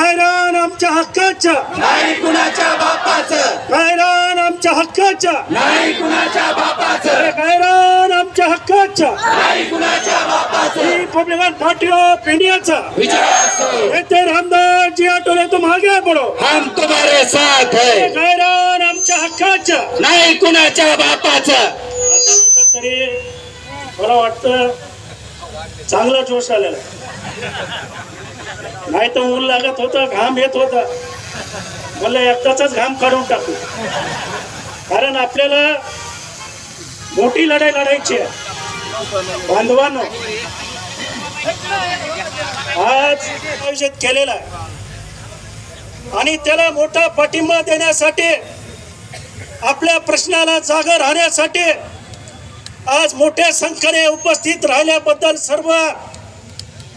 रान आमच्या हक्काच्या? नाही कुणाच्या बापाचं. रान आमच्या हक्काच्या? नाही कुणाच्या बापाचं. रान आमच्या हक्काच्या? नाही कुणाच्या बापाचं. रिपब्लिकन पार्टी ऑफ इंडियाचा. विजय असो येथे रामदास जी आठवले तुम आगे पडो. हम तुम्हारे साथ है. रान आमच्या हक्काच्या? नाही कुणाच्या बापाचं. तरी मला वाटतं चांगला जोश आलेला. नाही तर ऊन लागत होतं घाम येत होता. मला एकदाचाच घाम काढून टाकू. कारण आपल्याला मोठी लढाई लढायची आहे. बांधवांनो आज आयोजित केलेला आहे. आणि त्याला मोठा पाठिंबा देण्यासाठी आपल्या प्रश्नाला जागा राहण्यासाठी आज मोठ्या संख्येने उपस्थित राहिल्याबद्दल सर्व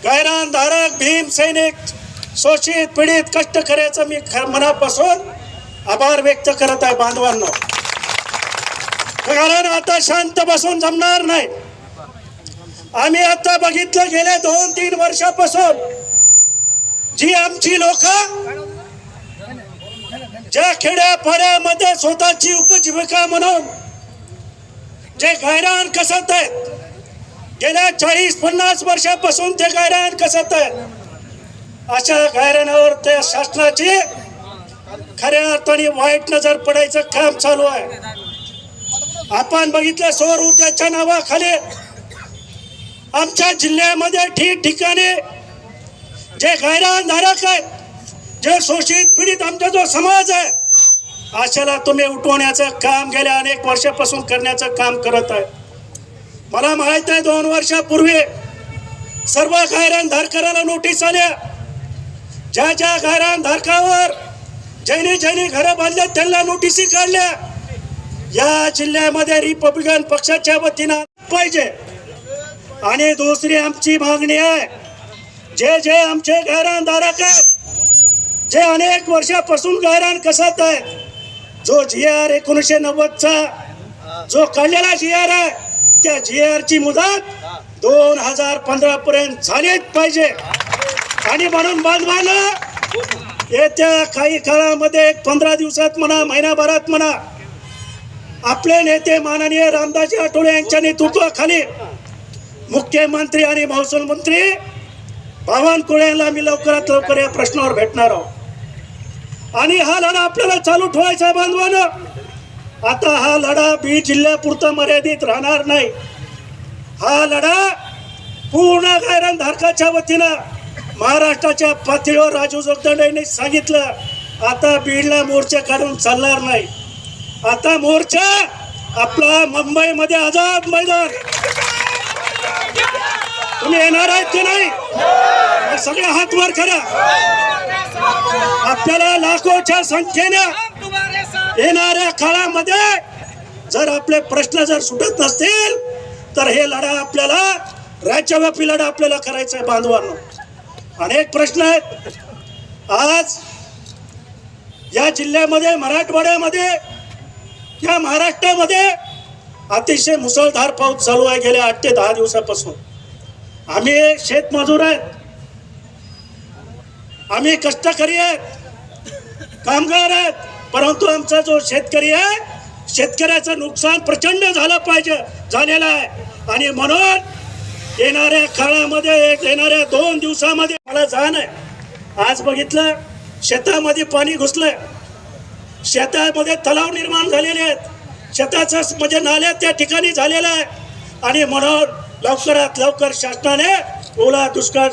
गायरान धारक भीम सैनिक शोषित पीडित कष्टकऱ्याचं मी ख- मनापासून आभार व्यक्त करत आहे बांधवांना. कारण आता शांत बसून जमणार नाही. आम्ही आता बघितलं गेल्या दोन तीन वर्षापासून जी आमची लोक ज्या खेड्यापाड्यामध्ये स्वतःची उपजीविका म्हणून जे गायरान कसत आहेत? गेल्या चाळीस पन्नास वर्षापासून ते गायरान कसत आहेत? अशा गायरानावर त्या शासनाची खऱ्या अर्थाने वाईट नजर पडायचं काम चालू आहे. आपण बघितलं सौर ऊर्जाच्या नावाखाली आमच्या जिल्ह्यामध्ये ठिकठिकाणी जे गायरान धारक आहेत जे शोषित पीडित आमचा जो समाज आहे आशाला तुम्ही उठवण्याचं काम गेल्या अनेक वर्षापासून करण्याचं काम करत आहे. मला माहीत आहे दोन वर्षापूर्वी सर्व गायरान धारकाराला नोटीस आल्या. ज्या ज्या गायरान धारकावर ज्यांनी ज्यांनी घरं बांधल्या त्यांना नोटिसी काढल्या. या जिल्ह्यामध्ये रिपब्लिकन पक्षाच्या वतीनं पाहिजे. आणि दुसरी आमची मागणी आहे जे जे आमचे गायरान धारक आहेत जे अनेक वर्षापासून गायरान कसत आहे जो जी आर एकोणीसशे नव्वदचा जो काढलेला जी आर आहे त्या जी आरची मुदत दोन हजार पंधरा पर्यंत झालीच पाहिजे. आणि म्हणून बांधवानं येत्या काही काळामध्ये एक पंधरा दिवसात म्हणा महिनाभरात म्हणा आपले नेते माननीय रामदासजी आठवले यांच्या नेतृत्वाखाली मुख्यमंत्री आणि महसूल मंत्री बावनकुळे यांना मी लवकरात लवकर या प्रश्नावर भेटणार आहोत. आणि हा लढा आपल्याला चालू ठेवायचा आहे बांधवानं आता हा लढा बीड जिल्ह्यापुरता मर्यादित राहणार नाही. हा लढा पूर्ण गायरन धारकाच्या वतीनं महाराष्ट्राच्या पातळीवर राजू जोगदंडे यांनी सांगितलं आता बीडला मोर्चा काढून चालणार नाही. आता मोर्चा आपला मुंबईमध्ये आझाद मैदान. तुम्ही येणार आहेत की नाही? सगळे हात वर करा. आपल्याला लाखोच्या संख्येने येणाऱ्या काळामध्ये जर आपले प्रश्न जर सुटत नसतील तर हे लढा आपल्याला राज्यव्यापी लढा आपल्याला करायचा आहे बांधवांना. अनेक प्रश्न आहेत. आज या जिल्ह्यामध्ये मराठवाड्यामध्ये या महाराष्ट्रामध्ये अतिशय मुसळधार पाऊस चालू आहे गेल्या आठ ते दहा दिवसापासून. आम्ही शेतमजूर आहेत. आम्ही कष्टकरी आहेत. कामगार आहेत. परंतु आमचा जो शेतकरी आहे शेतकऱ्याचं नुकसान प्रचंड झालं पाहिजे झालेलं आहे. आणि म्हणून येणाऱ्या काळामध्ये एक येणाऱ्या दोन दिवसामध्ये मला जाण आहे. आज बघितलं शेतामध्ये पाणी घुसलंय. शेतामध्ये तलाव निर्माण झालेले आहेत. शेताचं म्हणजे नाल्या त्या ठिकाणी झालेलं आहे. आणि म्हणून लवकरात लवकर शासनाने ओला दुष्काळ